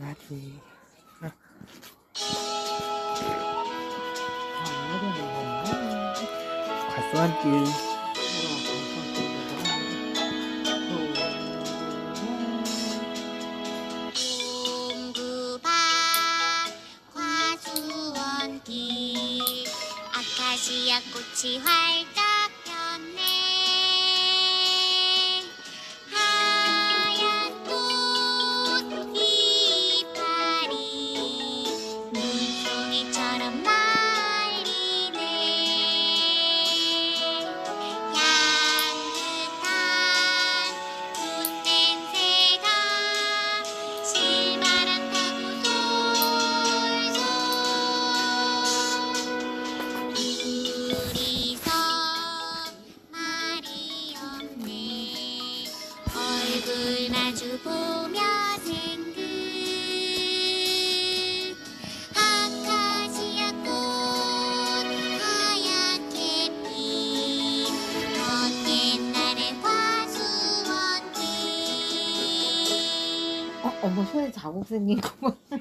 나지. 다 어려운 건가? 과수한 길. 동구밭 과수원길 아카시아 꽃이 활짝 눈송이처럼 날리네. 향긋한 돈 냄새가 실바람 타고 솔솔. 둘이서 말이 없네. 얼굴 마주 보며 어머, 손에 자국 생긴 거 봐.